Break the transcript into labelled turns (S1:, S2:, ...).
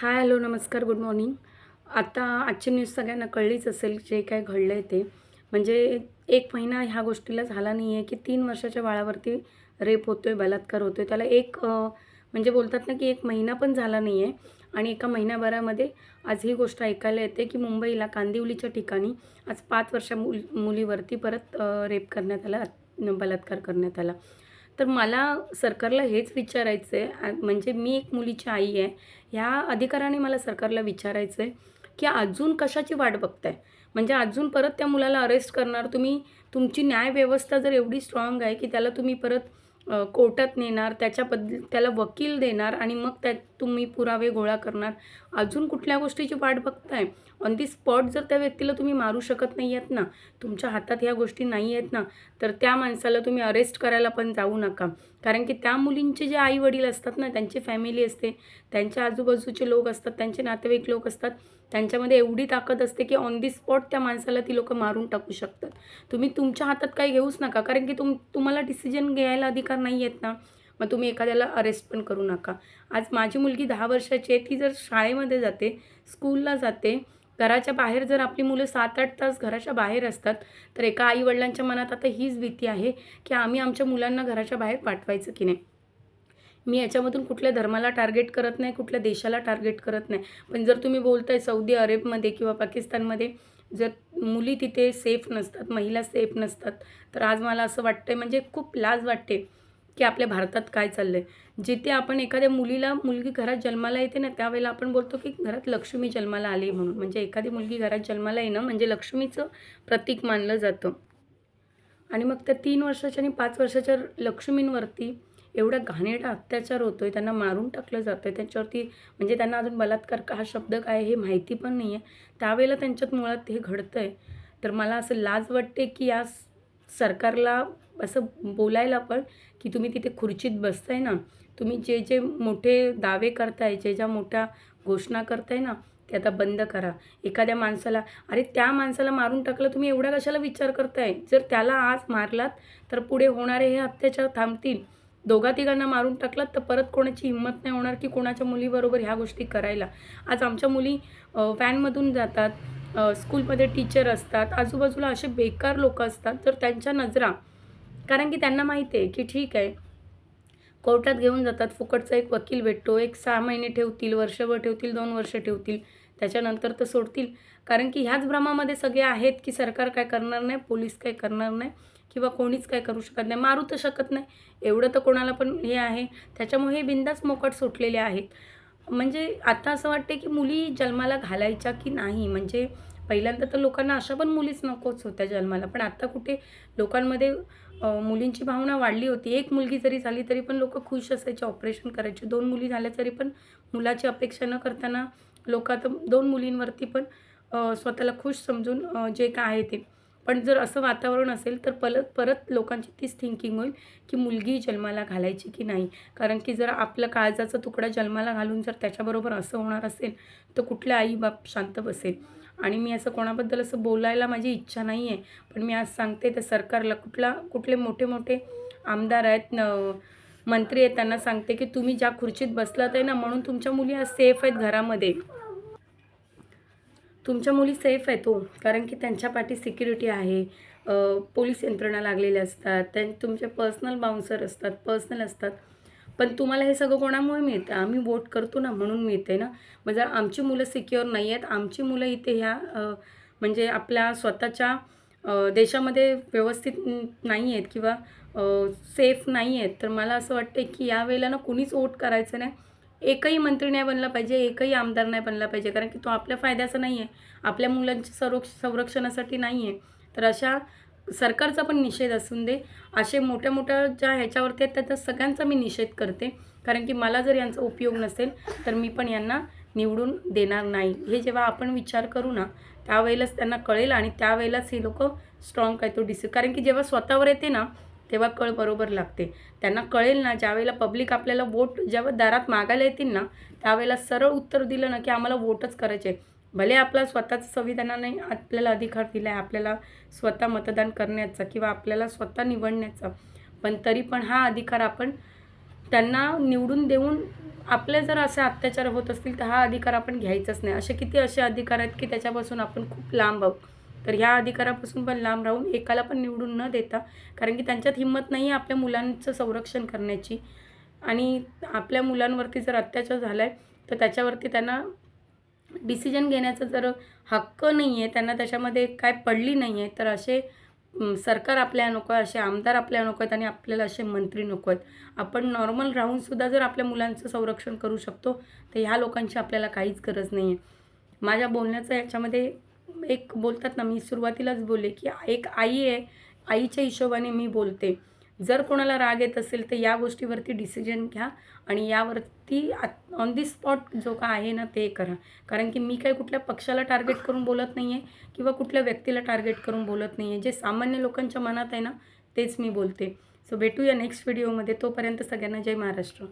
S1: हाय hello नमस्कार good morning. आता आजची न्यूज सगळ्यांना कळलीच असेल जे काय घडलं आहे ते. म्हणजे एक महिना ह्या गोष्टीला झाला नाही आहे की तीन वर्षाच्या बाळावरती रेप होतो आहे बलात्कार होतो आहे त्याला एक म्हणजे बोलतात ना की एक महिना पण झाला नाही आहे आणि एका महिन्याभरामध्ये आज ही गोष्ट ऐकायला येते की मुंबईला कांदिवलीच्या ठिकाणी आज पाच वर्षा मुल मुलीवरती परत रेप करण्यात आला बलात्कार करण्यात आला. तर मला सरकारला हेच विचारायचं आहे. म्हणजे मी एक मुलीची आई आहे. ह्या अधिकाराने मला सरकारला विचारायचं आहे की अजून कशाची वाट बघताय? म्हणजे अजून परत त्या मुलाला अरेस्ट करणार तुम्ही तुमची न्यायव्यवस्था जर एवढी स्ट्रॉंग आहे की त्याला तुम्ही परत कोर्टात नेणार त्याच्याबद्दल त्याला वकील देणार आणि मग त्यात तुम्ही पुरावे गोळा करणार. अजून कुठल्या गोष्टीची वाट बघताय? ऑन दी स्पॉट जर त्या व्यक्तीला तुम्ही मारू शकत नाही आहेत ना तुमच्या हातात ह्या गोष्टी नाही आहेत ना तर त्या माणसाला तुम्ही अरेस्ट करायला पण जाऊ नका. कारण की त्या मुलींचे जे आई वडील असतात ना त्यांची फॅमिली असते त्यांच्या आजूबाजूचे लोक असतात त्यांचे नातेवाईक लोक असतात त्यांच्यामध्ये एवढी ताकद असते की ऑन दी स्पॉट त्या माणसाला ती लोकं मारून टाकू शकतात. तुम्ही तुमच्या हातात काही घेऊच नका कारण की तुम तुम्हाला डिसिजन घ्यायला अधिकार नाही आहेत ना मग तुम्ही एखाद्याला अरेस्ट पण करू नका. आज माझी मुलगी दहा वर्षाची आहे ती जर शाळेमध्ये जाते स्कूलला जाते घराच्या बाहेर जर आपली मुलं सात आठ तास घराच्या बाहेर असतात तर एका आईवडिलांच्या मनात आता हीच भीती आहे की आम्ही आमच्या मुलांना घराच्या बाहेर पाठवायचं की नाही? मी याच्यामधून कुठल्या धर्माला टार्गेट करत नाही कुठल्या देशाला टार्गेट करत नाही. पण जर तुम्ही बोलताय सौदी अरेबमध्ये किंवा पाकिस्तानमध्ये जर मुली तिथे सेफ नसतात महिला सेफ नसतात तर आज मला असं वाटतंय म्हणजे खूप लाज वाटते की आपल्या भारतात काय चाललं आहे जिथे आपण एखाद्या मुलीला मुलगी घरात जन्माला येते ना त्यावेळेला आपण बोलतो की घरात लक्ष्मी जन्माला आली म्हणून. म्हणजे एखादी मुलगी घरात जन्माला येणं म्हणजे लक्ष्मीचं प्रतीक मानलं जातं. आणि मग त्या तीन वर्षाच्या आणि पाच वर्षाच्या लक्ष्मींवरती एवढा घाणेरडा अत्याचार होतो आहे त्यांना मारून टाकलं जातं आहे त्यांच्यावरती म्हणजे त्यांना अजून बलात्कार का हा शब्द काय हे माहिती पण नाही आहे त्यावेळेला त्यांच्यात मुळात हे घडतं आहे तर मला असं लाज वाटते की या सरकारला असं बोलायला पण की तुम्ही तिथे खुर्चीत बसताय ना तुम्ही जे जे मोठे दावे करताय जे ज्या मोठ्या घोषणा करताय ना ते आता बंद करा. एखाद्या माणसाला अरे त्या माणसाला मारून टाकलं तुम्ही एवढा कशाला विचार करताय? जर त्याला आज मारलात तर पुढे होणारे हे अत्याचार थांबतील. दोघा तिघांना मारून टाकलात तर परत कोणाची हिंमत नाही होणार की कोणाच्या मुलीबरोबर ह्या गोष्टी करायला. आज आमच्या मुली व्हॅनमधून जातात स्कूलमध्ये टीचर असतात आजूबाजूला असे बेकार लोक असतात. तर त्यांच्या नजरा कारण की त्यांना माहिती आहे की ठीक आहे कोर्टात घेऊन जातात फुकटचा एक वकील भेटतो एक सहा महिने ठेवतील वर्षभर ठेवतील दोन वर्ष ठेवतील त्याच्यानंतर तर सोडतील. कारण की ह्याच भ्रमामध्ये सगळे आहेत की सरकार काय करणार नाही पोलीस काय करणार नाही. किंवा कोणीच काय करू शकत नाही. मारू तर शकत नाही. एवढं तर कोणाला पण हे आहे. त्याच्यामुळे हे बिंदास मोकट सुटलेले आहेत. म्हणजे आता असं वाटते की मुली जन्माला घालायच्या की नाही? म्हणजे पहिल्यांदा तर लोकांना अशा पण मुलीच नकोच होत्या जन्माला. पण आता कुठे लोकांमध्ये मुलींची भावना वाढली होती. एक मुलगी जरी झाली तरी पण लोक खुश असायचे ऑपरेशन करायचे. दोन मुली झाल्या तरी पण मुलाची अपेक्षा न करताना लोक आता दोन मुलींवरती पण स्वतःला खुश समजून जे काय आहे ते पण जर असं वातावरण असेल तर परत परत लोकांची तीच थिंकिंग होईल की मुलगी जन्माला घालायची की नाही. कारण की जर आपलं काळजाचा तुकडा जन्माला घालून जर त्याच्याबरोबर असं होणार असेल तर कुठल्या आई बाप शांत बसेल? आणि मी असं कोणाबद्दल असं बोलायला माझी इच्छा नाही आहे पण मी आज सांगते त्या सरकारला कुठला कुठले मोठे मोठे आमदार आहेत न मंत्री आहेत त्यांना सांगते की तुम्ही ज्या खुर्चीत बसलात आहे ना म्हणून तुमच्या मुली आज सेफ आहेत घरामध्ये. तुमच्या मुली सेफ आहेत हो. कारण की त्यांच्या पाठी सिक्युरिटी आहे. पोलीस यंत्रणा लागलेल्या असतात. त्यां तुमचे पर्सनल बाउन्सर असतात पर्सनल असतात. पण तुम्हाला हे सगळं कोणामुळे मिळतं? आम्ही वोट करतो ना म्हणून मिळते ना. म्हणजे आमची मुलं सिक्युअर नाही आहेत आमची मुलं इथे ह्या म्हणजे आपल्या स्वतःच्या देशामध्ये व्यवस्थित नाही आहेत किंवा सेफ नाही आहेत तर मला असं वाटते की यावेळेला ना कुणीच वोट करायचं नाही. एकही मंत्री नाही बनला पाहिजे एकही आमदार नाही बनला पाहिजे कारण की तो आपल्या फायद्याचा नाही आहे आपल्या मुलांच्या संरक्ष संरक्षणासाठी नाही आहे तर अशा सरकारचा पण निषेध असून दे. असे मोठ्या मोठ्या ज्या ह्याच्यावरती आहेत त्याचा सगळ्यांचा मी निषेध करते. कारण की मला जर यांचा उपयोग नसेल तर मी पण यांना निवडून देणार नाही. हे जेव्हा आपण विचार करू ना त्यावेळेलाच त्यांना कळेल आणि त्यावेळेलाच हे लोक स्ट्रॉंग काय तो डिसिव कारण की जेव्हा स्वतःवर येते ना तेव्हा कळ बरोबर लागते. त्यांना कळेल ना ज्यावेळेला पब्लिक आपल्याला वोट जेव्हा दारात मागायला येतील ना त्यावेळेला सरळ उत्तर दिलं ना की आम्हाला वोटच करायचे भले आपला स्वतःचं संविधानाने आपल्याला अधिकार दिला आहे आपल्याला स्वतः मतदान करण्याचा किंवा आपल्याला स्वतः निवडण्याचा पण तरी पण हा अधिकार आपण त्यांना निवडून देऊन आपले जर असे अत्याचार होत असतील तर हा अधिकार आपण घ्यायचाच नाही. असे किती असे अधिकार आहेत की त्याच्यापासून आपण खूप लांब आहोत. तर ह्या अधिकारापासून पण लांब राहून एकाला पण निवडून न देता कारण की त्यांच्यात हिंमत नाही आहे आपल्या मुलांचं संरक्षण करण्याची. आणि आपल्या मुलांवरती जर अत्याचार झाला आहे तर त्याच्यावरती त्यांना डिसिजन घेण्याचा जर हक्क नाही आहे त्यांना त्याच्यामध्ये काय पडली नाही आहे तर असे सरकार आपल्या नको आहे असे आमदार आपल्या नको आहेत आणि आपल्याला असे मंत्री नको आहेत. आपण नॉर्मल राहूनसुद्धा जर आपल्या मुलांचं संरक्षण करू शकतो तर ह्या लोकांची आपल्याला काहीच गरज नाही आहे माझ्या बोलण्याचं याच्यामध्ये एक बोलतात ना मी सुरुवातीलाच बोलले की एक आई आहे आईच्या हिशोबाने मी बोलते. जर कोणाला राग येत असेल तर या गोष्टीवरती डिसिजन घ्या आणि यावरती ऑन दी स्पॉट जो का आहे ना ते करा. कारण की मी काही कुठल्या पक्षाला टार्गेट करून बोलत नाही आहे किंवा कुठल्या व्यक्तीला टार्गेट करून बोलत नाही आहे जे सामान्य लोकांच्या मनात आहे ना तेच मी बोलते. सो भेटूया नेक्स्ट व्हिडिओमध्ये तोपर्यंत सगळ्यांना जय महाराष्ट्र.